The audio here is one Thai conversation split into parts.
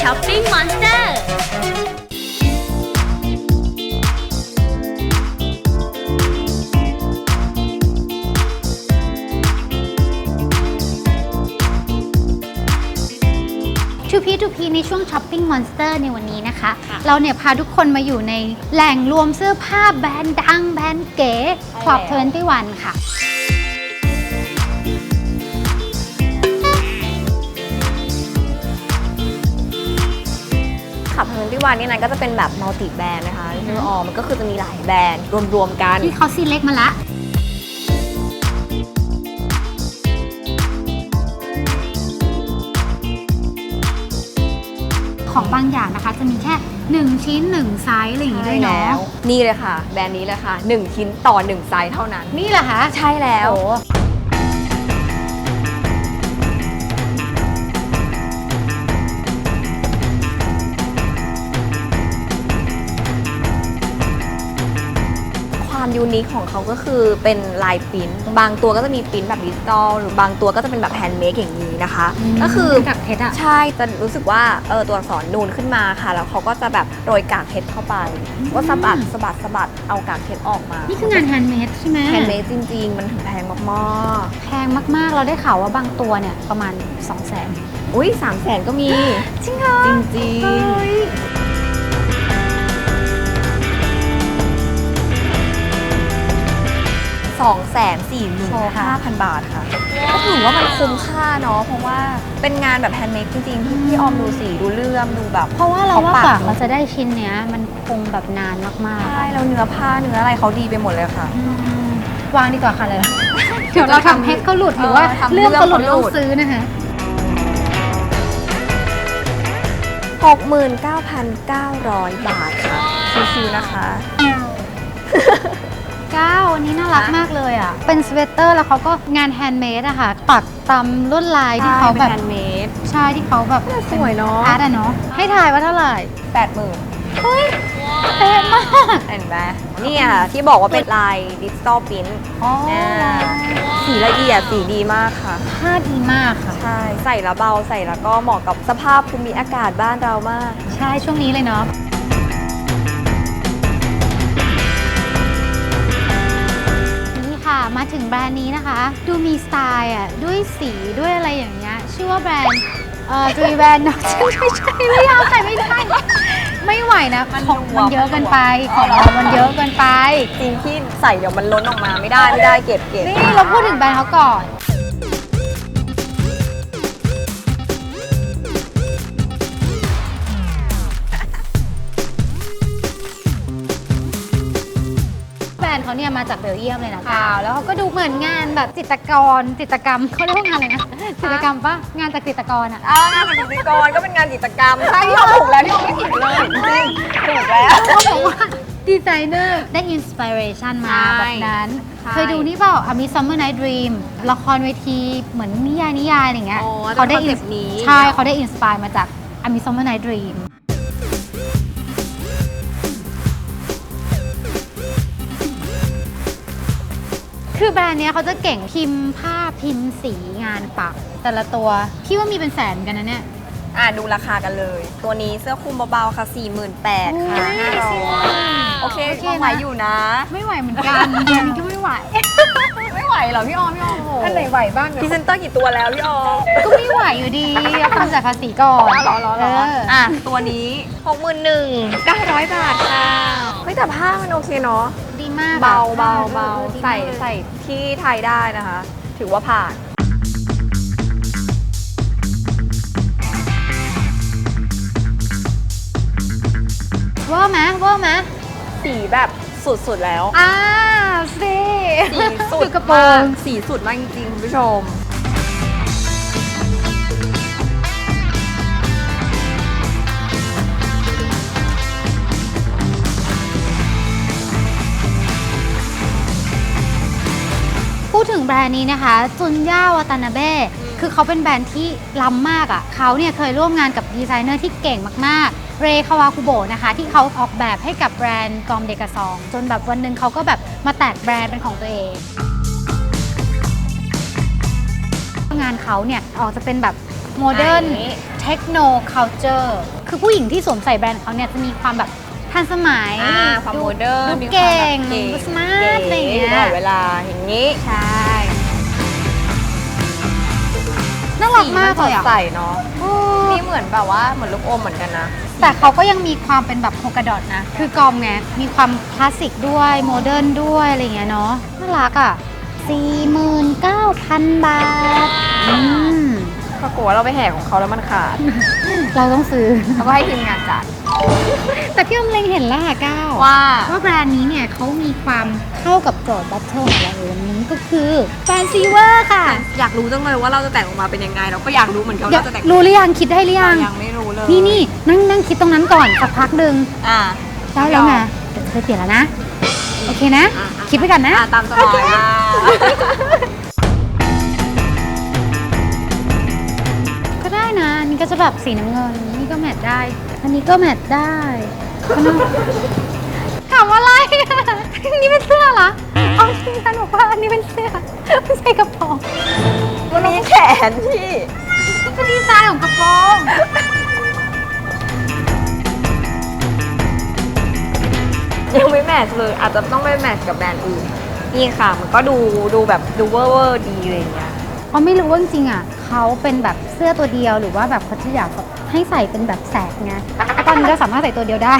ช้อปปิ้งมอนสเตอร์ทูพีทูพีในช่วงช้อปปิ้งมอนสเตอร์ในวันนี้นะคะ เราเนี่ยพาทุกคนมาอยู่ในแหล่งรวมเสื้อผ้าแบรนด์ดังแบรนด์เก๋คลับเทนตี้วันค่ะ วันนี่นั้นก็จะเป็นแบบมัลติแบรนด์นะคะที่ออมันก็คือจะมีหลายแบรนด์รวมๆกัน ที่เขาซีเล็กมาละ ของบางอย่างนะคะจะมีแค่ 1 ชิ้น 1 ไซส์อะไรอย่างงี้ด้วยเนาะนี่เลยค่ะ แบรนด์นี้เลยค่ะ 1 ชิ้นต่อ 1 ไซส์เท่านั้น นี่เหรอคะ ใช่แล้ว โอ้ ยูนิคของเขาก็คือเป็นลายปริ้นท์บางตัวก็จะมีปริ้นท์แบบดิจิตอลหรือบางตัวก็จะเป็นแบบแฮนด์เมดอย่างนี้นะคะ ก็คือกับเพชรอะใช่จะรู้สึกว่าเออตัวอักษรนูนขึ้นมาค่ะ แล้วเขาก็จะแบบโรยกากเพชรเข้าไปก็สะบัดสะบัดสะบัดเอากากเพชรออกมา นี่คืองานแฮนด์เมดใช่ไหมแฮนด์เมดจริง ๆ มันถึงแพงมากแพงมากๆเราได้ข่าวว่าบางตัวเนี่ยประมาณ 2 0 0 0 0นๆอุ้ยสามแสนก็มีจริงเหรอจริงเฮ้ยๆ สองแสนสี่หมื่นห้าพันบาทค่ะก็ถือว่ามันคุ้มค่าเนาะเพราะว่าเป็นงานแบบแฮนด์เมดจริงๆ พี่ออมดูสีดูเลื่อมดูแบบเพราะว่าเราว่าเขาปักกว่าเขาจะได้ชิ้นเนี้ยมันคงแบบนานมากๆใช่อะแล้วเนื้อผ้าเนื้ออะไรเขาดีไปหมดเลยค่ะอืมวางดีกว่าค่ะเลยเดี๋ยวเราทำเพชรเขาหลุดหรือว่าเออทำเรื่องเขาหลุดเรื่องเขาหลุเราดซื้อนะคะ69,900 บาทค่ะชิวๆนะคะ ก้าวอันนี้น่ารักมากเลยอะ เป็นสเวตเตอร์แล้วเขาก็งานแฮนด์เมดอะค่ะ ปักตามลวดลายที่เขาแบบแฮนด์เมดใช่ที่เขาแบบสวยเนาะอาร์ตอะเนาะให้ถ่ายว่าเท่าไหร่แปดหมื่นเฮ้ยเป๊ะมากเห็นไหมเนี่ยที่บอกว่าเป็นลายดิจิตอลพิมพ์อ๋อสีละเอียดสีดีมากค่ะผ้าดีมากค่ะ ใช่ ใส่แล้วเบาใส่แล้วก็เหมาะกับสภาพภูมิอากาศบ้านเรามาก ใช่ช่วงนี้เลยเนาะ มาถึงแบรนด์นี้นะคะ ดูมีสไตล์อะด้วยสีด้วยอะไรอย่างเงี้ยชื่อว่าแบรนด์เอ่อดรีแบรนด์ใช่ใช่ใช่ไม่เอาใส่ไม่ได้ไม่ไหวนะมันของหลวมมันเยอะเกินไปอ๋ขอองเหรอเรามันเยอะเกินไป จริงที่ใส่เดี๋ยวมันล้นออกมาไม่ได้ไม่ได้เก็บเก็บนี่เราพูดถึงแบรนด์เขาก่อน เขาเนี่ยมาจากเบลเยียมเลยนะกาวแล้วเขาก็ดูเหมือนงานแบบจิตรกรจิตรกรรมเขาเรียกว่างานอะไรนะจิตรกรรมปะงานจากจิตรกรอะอ่างานเป็นจิตรกรก็เป็นงานจิตรกรรมใช่ที่เราถูกแล้วที่เราไม่ผิดเลยจริงถูกแล้วเขาบอกว่าดีไซเนอร์ได้อินสปิเรชันมาใช่แบบนั้นใช่เคยดูนี่เปล่าอามิ Summer Night Dream ละครเวทีเหมือนนิยายนิยายอะไรเงี้ยอ๋อเขาได้เป็นอิน concept นี้ใช่เขาได้อินสปายมาจากอามิ Summer Night Dream คือแบรนด์เนี้ยเขาจะเก่งพิมพ์ผ้าพิมพ์สีงานปัก แต่ละตัว พี่ว่ามีเป็นแสนเหมือนกันนะเนี่ย อะดูราคากันเลย ตัวนี้เสื้อคลุมเบาๆค่ะ 48,000ค่ะโอ้ย500โอเคโอเคพอไหวนะอยู่นะ ไม่ไหวเหมือนกันอันนี้ก็ไม่ไหว ไม่ไหวเหรอพี่ออมพี่ออมโอ้โอันไหนไหวบ้างพรีเซนเตอร์กี่ตัวแล้วพี่ออมก็ไม่ไหวอยู่ดีเอาตังค์จากภาษีก่อนรอรอรอเอออะตัวนี้ 61,900 บาทค่ะ เฮ้ยแต่ผ้ามันโอเคเนาะดี มากอะเบาเบาเบาออดีมากใส่เลยใส่ที่ไทยได้นะคะ ถือว่าผ่าน เวอร์ไหมเวอร์ไหมสีแบบสุดๆแล้วอ้าสิสีสุดกระโปรมางกสีสุดมากจริงๆคุณผู้ชม แบรนด์นี้นะคะ จุนย่าวาตานาเบ้คือเขาเป็นแบรนด์ที่ล้ำมากอะ่ะเขาเนี่ยเคยร่วมงานกับดีไซเนอร์ที่เก่งมากๆ เรคาวาคุโบะนะคะ ที่เขาออกแบบให้กับแบรนด์กอมเดกาซอง จนแบบวันหนึ่งเขาก็แบบมาแตกแบรนด์เป็นของตัวเอง งานเขาเนี่ยออกจะเป็นแบบโมเดิร์นอันนี้เทคโนเคาเจอร์คือผู้หญิงที่สวมใส่แบรนด์เขาเนี่ยจะมีความแบบทันสมัยอ่าความโมเดิร์นดูมีความเก่งแบบดูสมาร์ทอะไรอย่างเงี้ตลยอดเวลาอย่างนี้ ใช่ น่ารักมากเลยอะสีนสดใสเนาะโอ้นี่เหมือนแบบว่าเหมือนลูกอมเหมือนกันนะ แต่เขาก็ยังมีความเป็นแบบโฮกาดอทนะ คือกอมไง มีความคลาสสิกด้วยโมเดิร์นด้วยอะไรอย่างเงี้ยเนาะน่ารักอะ 49,000 บาทอืมปรากฏว่าเราไปแห่ของเขาแล้วมันขาดเราต้องซื้อ แล้วก็ให้ทีมงานจัดแต่พี่อมเล็งเห็นแล้วค่ะก้าวว่า ว่าแบรนด์นี้เนี่ยเขามีความ เข้ากับโจทย์บัตเทิลของเราในวันนี้ก็คือแฟนซีเวอร์ค่ะ อยากรู้จังเลยว่าเราจะแต่งออกมาเป็นยังไง เราก็อยากรู้เหมือนกันว่าเดี๋ยวเราจะแต่งรู้หรือยังคิดได้หรือยังยังไม่รู้เลยนี่นี่นั่งนั่งคิดตรงนั้นก่อนสักพักหนึ่งอ่าได้แล้วไงเดี๋ยวจะไปเปลี่ยนแล้วนะ โอเคนะอะอะคิดไปก่อนนะอ่าตามสบายอะก็ได้นะอันนี่ก็จะแบบสีน้ำเงินนี่ก็แมทได้ อันนี้ก็แมทได้ก็น่า นี่เป็นเสื้อเหรอเอาจริงฉันบอกว่าอันนี้เป็นเสื้อไม่ใช่กระโปรงมันมีแขนที่ ก็ดีไซน์ของกระโปรงยังไม่แมทช์เลยอาจจะต้องไปแมทช์กับแบรนด์อื่นนี่ค่ะ มันก็ดูดูแบบดูเวอร์เวอร์ดีอะไรอย่างเงี้ยเพราะไม่รู้ว่าจริงๆอะเขาเป็นแบบเสื้อตัวเดียวหรือว่าแบบเขาจะอยากให้ใส่เป็นแบบแสกไงตอนนี้เราสามารถใส่ตัวเดียวได้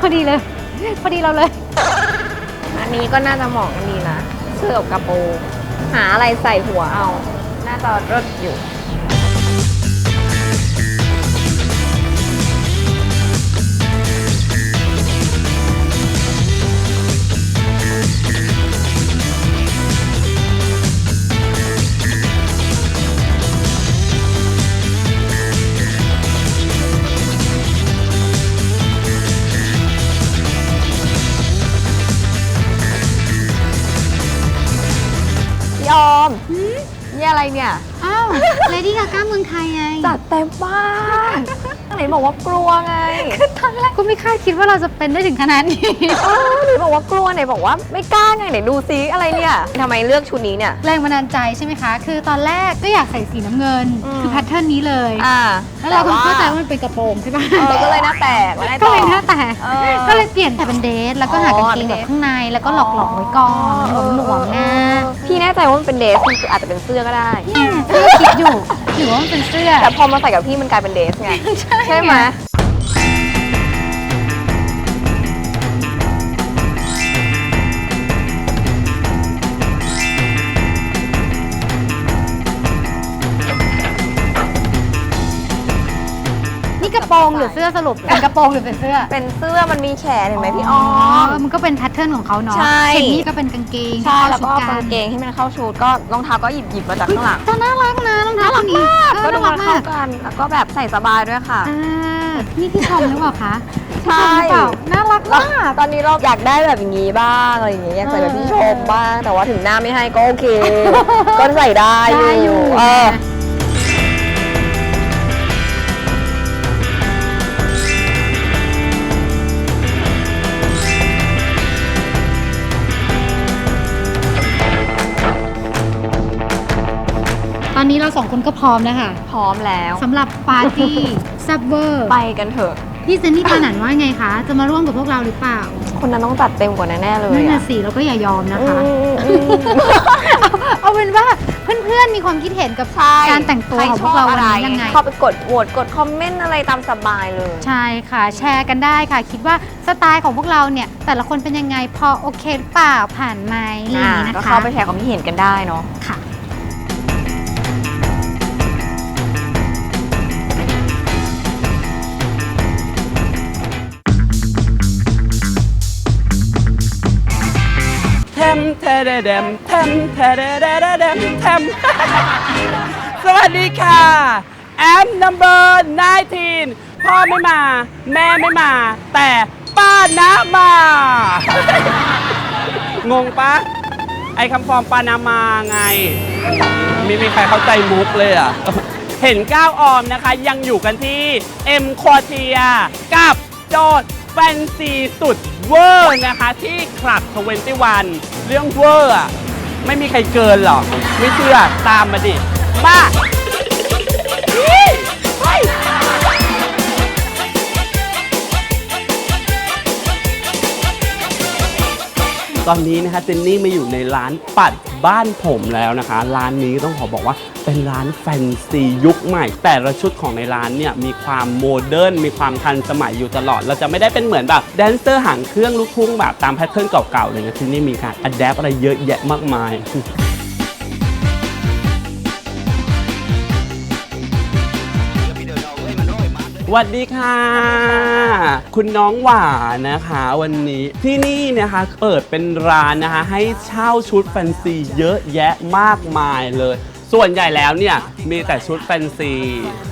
พอดีเลย พอดีเราเลย อันนี้ก็น่าจะเหมาะกันดีนะ เสื้อกับกระโปรงหาอะไรใส่หัวเอา น่าจะรดอยู่ บอกว่ากลัวไงตอนแรกก็ไม่คาดคิดว่าเราจะเป็นได้ถึงขนาดนี้เออไหนบอกว่ากลัวไหนบอกว่าไม่กล้าไงไหนดูซิอะไรเนี่ยทำไมเลือกชุดนี้เนี่ยแรงบันดาลใจใช่ไหมคะ คือตอนแรกก็อยากใส่สีน้ำเงินอืมคือแพทเทิร์นนี้เลยอ่าแล้วเราก็เข้าใจว่ามันเป็นกระโปรงใช่ปะเออก็เลยหน้าแตกแล้วไงก็ต่อเลยหน้าแตกเออก็เลยเปลี่ยนแต่เป็นเดทแล้วก็หากางเกงแบบข้างในแล้วก็หลอกๆไว้ก่อนหลวมๆนะพี่แน่ใจว่ามันเป็นเดรสมันคืออาจจะเป็นเสื้อก็ได้เนี่ยก็คิดอยู่หรือว่ามันเป็นเสื้อแต่พอมาใส่กับพี่มันกลายเป็นเดรสไงใช่ไหมมา นี่กระโปรงหรือเสื้อสรุปเป็นกระโปรงหรือเป็นเสื้อเป็นเสื้อมันมีแขนเห็นไหมพี่ออม มันก็เป็นแพทเทิร์นของเขาเนาะใช่ เห็นนี่ก็เป็นกางเกงใช่เข้าแล้วก็ชุดกางเกงให้มันเข้าชุดก็รองเท้าก็หยิบหยิบมาจากข้างหลัง แต่น่ารักนะรองเท้าคู่นี้เออก็ดูน่ารัมันกเข้ามากกัน แล้วก็แบบใส่สบายด้วยค่ะ อ่านี่พี่ชมหรือเปล่าคะใช่ พี่ชมหรือเปล่าน่ารักแล้วมาก ตอนนี้เราอยากได้แบบอย่างนี้บ้างอะไรอย่างเงี้ยอยากใส่แบบพี่ชมบ้าง แต่ว่าถึงหน้าไม่ให้ก็โอเค ก็ใส่ได้ได้อยู่ เออ ตอนนี้เราสองคนก็พร้อมแล้วค่ะพร้อมแล้วสำหรับปาร์ตี้แซบเวอร์ไปกันเถอะ พี่เจนนี่ปานันว่าไงคะ จะมาร่วมกับพวกเราหรือเปล่าคนนั้นต้องจัดเต็มกว่าแน่ๆเลยนั่นน่ะอะสิเราก็อย่ายอมนะอืคะมอืม เอาเอาเป็นว่าเพื่อนๆมีความคิดเห็นกับใช่ การแต่งตัวของพวกเราวันนี้ยังไง เข้าไปกดโหวตกดคอมเมนต์อะไรตามสบายเลย ใช่ค่ะ แชร์กันได้ค่ะ คิดว่าสไตล์ของพวกเราเนี่ย แต่ละคนเป็นยังไงพอโอเคหรือเปล่าผ่านไหมอะไรอย่างนี้นะก็คะเข้าไปแชร์ความคิดเห็นกันได้เนาะ ค่ะ ทมเทเดเดมแทมเทเดเดเดเดมแทมสวัสดีค่ะแอม number 19 พ่อไม่มา แม่ไม่มา แต่ป้านะมา งงปะไอคำฟอร์มปานามาไงไม่มีใครเข้าใจมุกเลยอะ เห็นก้าวออมนะคะ ยังอยู่กันที่ M q u a r t i e r กับโจทย์แฟนซีสุด เวอร์นะคะที่คลับ21 เรื่องเวอร์อะไม่มีใครเกินหรอก ไม่เชื่อตามมาดิมา ตอนนี้นะคะเจนนี่มาอยู่ในร้านปัดบ้านผมแล้วนะคะ ร้านนี้ต้องขอบอกว่าเป็นร้านแฟนซียุคใหม่ แต่ละชุดของในร้านเนี่ยมีความโมเดิร์นมีความทันสมัยอยู่ตลอด เราจะไม่ได้เป็นเหมือนแบบแดนเซอร์หางเครื่องลูกทุ่งแบบตามแพทเทิร์นเก่าๆเลยนะที่นี่มีการอัดแอปอะไรเยอะแยะมากมาย สวัสดีค่ะ คุณน้องหวานนะคะวันนี้ที่นี่นะคะเปิดเป็นร้านนะคะ ให้เช่าชุดแฟนซีเยอะแยะมากมายเลย ส่วนใหญ่แล้วเนี่ยมีแต่ชุดแฟนซี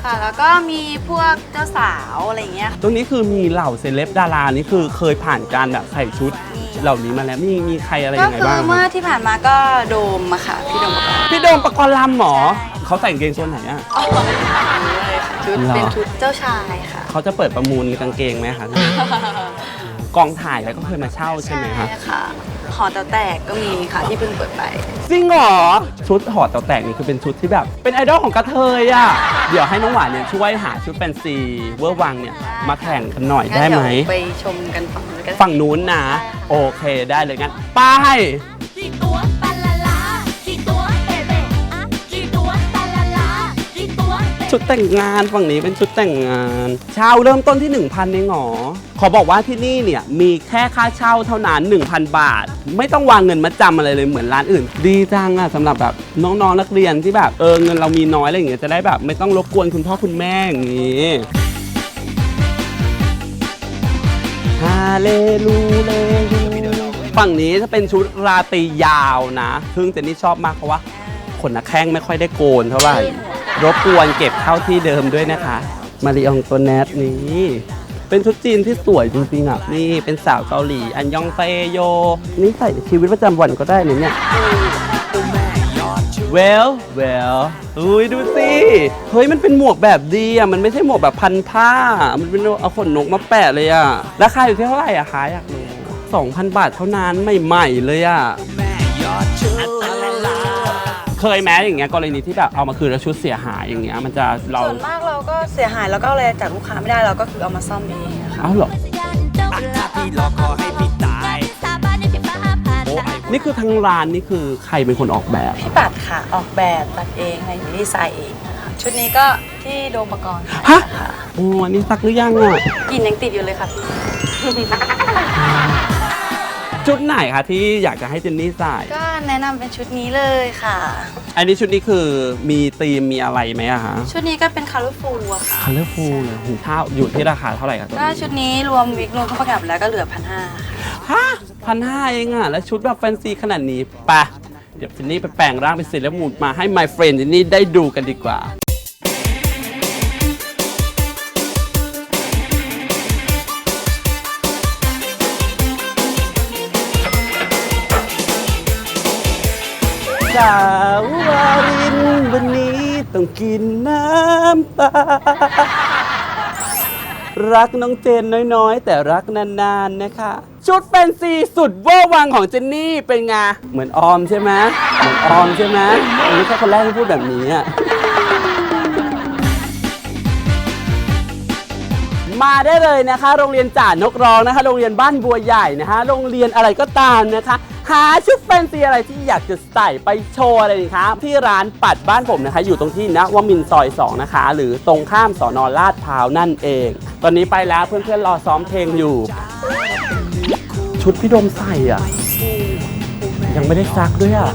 ค่ะ แล้วก็มีพวกเจ้าสาวอะไรอย่างเงี้ย ตรงนี้คือมีเหล่าเซเลบดารานี่คือเคยผ่านการแบบใส่ชุดเหล่านี้มาแล้วมีมีใครอะไรก็ยังไงคือบ้างเมื่อที่ผ่านมาก็โดมอะค่ะ พี่โดมประกอบพี่โดมประกรณ์ลำหมอเขาใส่กางเกงตัวไหนอะเลยค่ะ ชุดเหรอเป็นชุดเจ้าชายค่ะ เขาจะเปิดประมูลกางเกงไหมคะกองถ่ายแล้วก็เคยมาเช่าใช่ไหมคะค่ะ หอแต๋วแตกก็มีค่ะที่เพิ่งเปิดไป จริงเหรอ ชุดหอดเตาแตกนี่คือเป็นชุดที่แบบ เป็นไอดอลของกระเทยอะ เดี๋ยวให้น้องหวานเนี่ยช่วยหาชุดแฟนซีเวอร์วังเนี่ยมาแข่งกันหน่อยได้ไหมงั้นเยวไปชมกันฝั่งนู้นกัน ฝั่งนู้นนะ โอเคได้เลยงั้น ไป้ ชุดแต่งงานฝั่งนี้เป็นชุดแต่งงานเช่าเริ่มต้นที่ 1,000เองเหรอขอบอกว่าที่นี่เนี่ยมีแค่ค่าเช่าเท่านั้น 1,000 บาท ไม่ต้องวางเงินมาจำอะไรเลยเหมือนร้านอื่น ดีจังอะสำหรับแบบน้องๆนักเรียนที่แบบเออเงินเรามีน้อยอะไรอย่างเงี้ยจะได้แบบไม่ต้องรบกวนคุณพ่อคุณแม่อย่างงี้ฮาเลลูเลลูฝั่งนี้จะเป็นชุดราตรียาวนะ ซึ่งเจนนี่ชอบมากเพราะว่าขนนักแข้งไม่ค่อยได้โกนเท่าไหร่ รบกวนเก็บเข้าที่เดิมด้วยนะคะ มาริองตัวแนทนี้เป็นชุดจีนที่สวยจริงๆอะ นี่เป็นสาวเกาหลี อันยองเซโย นี่ใส่ชีวิตประจำวันก็ได้นะเนี่ยเวลเวลอุ้ยดูสิ เฮ้ยมันเป็นหมวกแบบดีอะ มันไม่ใช่หมวกแบบพันผ้า มันเป็นเอาขนนกมาแปะเลยอะ ราคาอยู่ที่เท่าไหร่อะคะอยากรู้2,000 บาทเท่านั้นใหม่ๆเลยอะ เคยแม้อย่างเงี้ยกรณีที่แบบเอามาคืนแล้วชุดเสียหายอย่างเงี้ยมันจะเราส่วนมากเราก็เสียหายแล้วก็อะไรจากลูกค้าไม่ได้เราก็คือเอามาซ่อมเองอะค่ะ เอ้าเหรอพี่รอคอให้พี่ตายสาบานในพี่ฟ้าผ่านตานี่คือทางร้านนี่คือใครเป็นคนออกแบบ พี่ปัดค่ะ ออกแบบตัดเองอะไรอย่างนี้ดีไซน์เองนะคะชุดนี้ก็ที่โดมประกอบค่ะฮะ ค่ะ โอ้อันนี้ซักหรือยังอะ กลินยังติดอยู่เลยค่ะพี่ ชุดไหนคะที่อยากจะให้เจนนี่ใส่ ก็แนะนำเป็นชุดนี้เลยค่ะ อันนี้ชุดนี้คือมีธีมมีอะไรไหมอะคะชุดนี้ก็เป็นคาร์ลฟูอะค่ะ คัลเลอร์ฟูลเลยหูเท่าอยู่ที่ราคาเท่าไหร่ครับตัวก็นี้ชุดนี้รวมวิกรวมเครื่องประดับแล้วก็เหลือพันห้าค่ะฮะพันห้าเองอะแล้วชุดแบบแฟนซีขนาดนี้ไปะเดี๋ยวเจนนี่ไปแปลงร่างเป็นเซเลบมูดมาให้ my friend เจนนี่ได้ดูกันดีกว่า สาววารินวันนี้ต้องกินน้ำตา รักน้องเจนน้อยๆ แต่รักนานๆนะคะ ชุดแฟนซีสุดเวอร์วังของเจนนี่เป็นไงเหมือนออมใช่ไหมเหมือนออมใช่ไหมไม่ใช่คนแรกที่พูดแบบนี้อะมาได้เลยนะคะ โรงเรียนจ่านกร้องนะคะ โรงเรียนบ้านบัวใหญ่นะคะ โรงเรียนอะไรก็ตามนะคะ หาชุดแฟนซีอะไรที่อยากจะใส่ไปโชว์อะไรนี่คะที่ร้านปัดบ้านผมนะคะ อยู่ตรงที่นวมินทร์ซอย 2 นะคะ หรือตรงข้ามสอนอลาดพร้าวนั่นเอง ตอนนี้ไปแล้วเพื่อนๆรอซ้อมเพลงอยู่ ชุดพี่ดมใส่อะ ยังไม่ได้ซักด้วยอะ